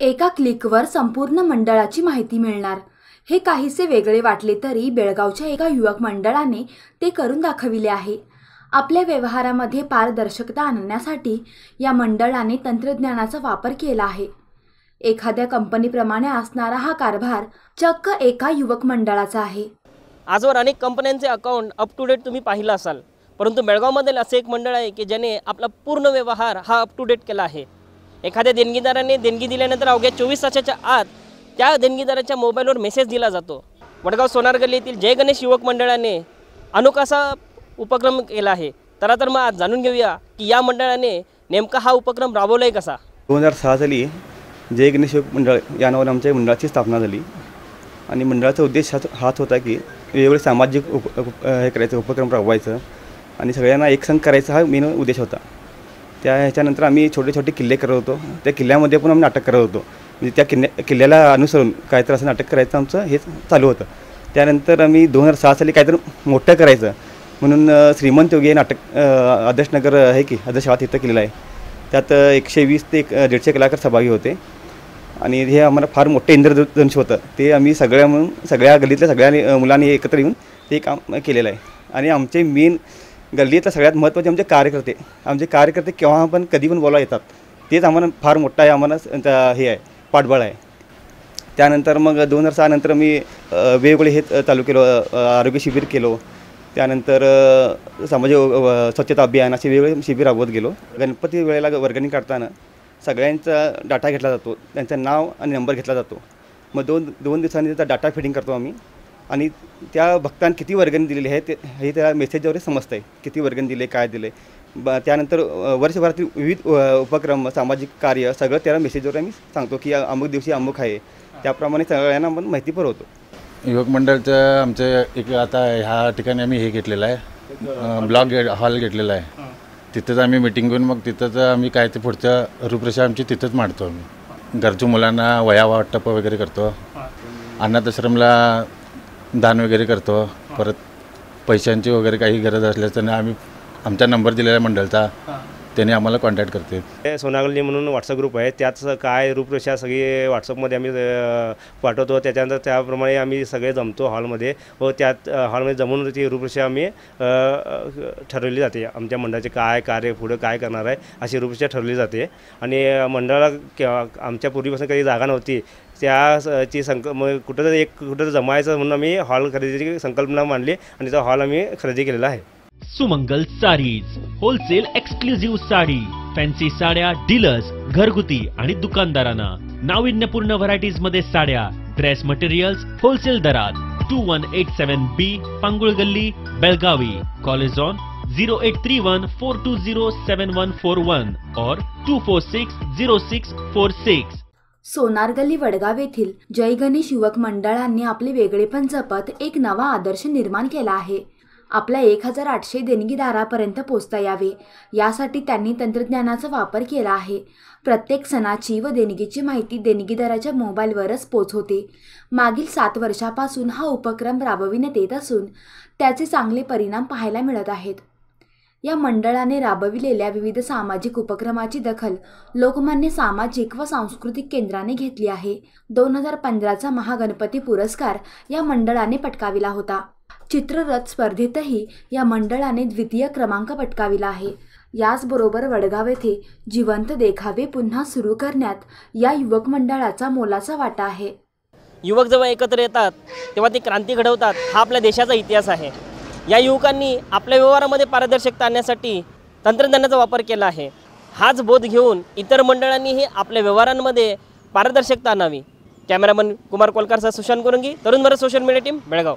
एका क्लिकवर संपूर्ण मंडळाची माहिती मिळणार. हे काहीसे वेगळे वाटले तरी बेळगावच्या एका युवक मंडळाने ते करून दाखविले आहे. आपल्या व्यवहारामध्ये पारदर्शकता आणण्यासाठी या मंडळाने तंत्रज्ञानाचा वापर केला आहे. एखाद्या कंपनीप्रमाणे असणारा हा कारभार चक्क एका युवक मंडळाचा आहे. आजवर अनेक कंपन्यांचे अकाउंट अप टू डेट तुम्ही पाहिलं असाल. परंतु बेळगावमधील असे एक मंडळ आहे की ज्याने आपला पूर्ण व्यवहार हा अप टू डेट केला आहे. एखाद्या देणगीदाराने देणगी दिल्यानंतर अवघ्या चोवीस तासाच्या आत त्या देणगीदाराच्या मोबाईलवर मेसेज दिला जातो. वडगाव सोनार गल्ली येथील जय गणेश युवक मंडळाने अनोखासा उपक्रम केला आहे. तर तर मग आज जाणून घेऊया की या मंडळाने नेमका हा उपक्रम राबवला आहे कसा? दोन हजार सहा साली जय गणेश युवक मंडळ या नावाने आमच्या मंडळाची स्थापना झाली. आणि मंडळाचा उद्देश हाच हाच होता की वेगवेगळे सामाजिक उप उप- हे करायचं उपक्रम राबवायचं. आणि सगळ्यांना एकसंग करायचा हा मेन उद्देश होता. त्या ह्याच्यानंतर आम्ही छोटे छोटे किल्ले करत होतो. त्या किल्ल्यामध्ये पण आम्ही नाटक करत होतो. म्हणजे त्या किल्ल्या किल्ल्याला अनुसरून काहीतरी असं नाटक करायचं आमचं हेच चालू होतं. त्यानंतर आम्ही दोन हजार सहा साली काहीतरी मोठं करायचं. म्हणून श्रीमंत योगी हे नाटक आदर्शनगर आहे की आदर्श इथं केलेलं आहे. त्यात एकशे वीस ते एक दीडशे कलाकार सहभागी होते. आणि हे आम्हाला फार मोठं इंद्रधनुष होतं. ते आम्ही सगळ्या म्हणून सगळ्या गल्लीतल्या सगळ्या मुलांनी एकत्र येऊन ते काम केलेलं आहे. आणि आमचे मेन गल्लीतला सगळ्यात महत्त्वाचे आमचे कार्यकर्ते. आमचे कार्यकर्ते केव्हा पण कधी पण बोलायला येतात. तेच आम्हाला फार मोठा आहे आम्हाला हे आहे पाठबळ आहे. त्यानंतर मग दोन हजार सहानंतर मी वेगवेगळे हे चालू केलो आरोग्य शिबिर केलो. त्यानंतर समाज सामाजिक स्वच्छता अभियान असे वेगवेगळे शिबिर राबवत गेलो. गणपती वेळेला वर्गणी काढताना सगळ्यांचा डाटा घेतला जातो. त्यांचं नाव आणि नंबर घेतला जातो. मग दोन दोन दिवसांनी त्याचा डाटा फिटिंग करतो आम्ही. आणि त्या भक्तांनी किती वर्गणी दिलेली आहे ते हे त्या मेसेजवर समजतं आहे किती वर्गणी दिले काय दिले. ब त्यानंतर वर्षभरातील विविध उपक्रम सामाजिक कार्य सगळं त्या मेसेजवर आम्ही सांगतो की अमुक दिवशी अमुक आहे. त्याप्रमाणे सगळ्यांना आपण माहिती पुरवतो. युवक मंडळचं आमचं एक आता ह्या ठिकाणी आम्ही हे घेतलेलं आहे. ब्लॉक गे हॉल घेतलेला आहे. तिथंच आम्ही मिटिंग घेऊन मग तिथंच आम्ही काय ते पुढचं रूपरेषा आमची तिथंच मांडतो आम्ही. गरजू मुलांना वया वाटप वगैरे करतो. अनाथाश्रमला दान वगैरे करतो. परत पैशांची वगैरे काही गरज असल्यास त्यांना आम्ही आमचा नंबर दिलेला मंडळचा त्याने आम्हाला कॉन्टॅक्ट करते. सोनागल्ली म्हणून व्हॉट्सअप ग्रुप आहे. त्यात काय रूपरेषा सगळी व्हॉट्सअपमध्ये आम्ही पाठवतो. त्याच्यानंतर त्याप्रमाणे आम्ही सगळे जमतो हॉलमध्ये व त्यात हॉलमध्ये जमून ती रूपरेषा आम्ही ठरवली जाते. आमच्या मंडळाचे काय कार्य पुढं काय करणार आहे अशी रूपरेषा ठरवली जाते. आणि मंडळाला आमच्या पूर्वीपासून काही जागा नव्हती त्या ची संक मग कुठं एक कुठं जमायचं म्हणून आम्ही हॉल खरेदीची संकल्पना मांडली आणि तो हॉल आम्ही खरेदी केलेला आहे. Sumangal saris wholesale exclusive sari fancy साड्या डीलर्स घरगुती आणि दुकानदारांना नाविन्यपूर्ण व्हरायटीजमध्ये साड्या ड्रेस मटेरियल्स होलसेल दरात. Two one eight seven B Pangul Galli Belagavi college on zero eight three one four two zero seven one four one और two four six zero six four six Sonargalli Vadgaon येथील जय गणेश युवक मंडळांनी आपले वेगळेपण जपत एक नवा आदर्श निर्माण केला आहे. आपल्या एक हजार आठशे देणगीदारापर्यंत पोचता यावे. यासाठी त्यांनी तंत्रज्ञानाचा वापर केला आहे. प्रत्येक सणाची व देणगीची माहिती देणगीदाराच्या मोबाईलवरच पोचवते मागील सात वर्षापासून हा उपक्रम राबविण्यात येत असून त्याचे चांगले परिणाम पाहायला मिळत आहेत. या मंडळाने राबविलेल्या विविध सामाजिक उपक्रमाची दखल लोकमान्य सामाजिक व सांस्कृतिक केंद्राने घेतली आहे. दोन हजार पंधराचा महागणपती पुरस्कार या मंडळाने पटकाविला होता. चित्ररथ स्पर्धेतही या मंडळाने द्वितीय क्रमांक पटकाविला आहे. याचबरोबर वडगाव येथे जिवंत देखावे पुन्हा सुरू करण्यात या युवक मंडळाचा मोलाचा वाटा आहे. युवक जेव्हा एकत्र येतात तेव्हा ते क्रांती घडवतात हा आपल्या देशाचा इतिहास आहे. या युवकांनी आपल्या व्यवहारामध्ये पारदर्शकता आणण्यासाठी तंत्रज्ञानाचा वापर केला आहे. हाच बोध घेऊन इतर मंडळांनीही आपल्या व्यवहारांमध्ये पारदर्शकता आणावी. Cameraman Kumar कोलकारचा Sushant Kurangi Tarun Bharat social media team Belgaum.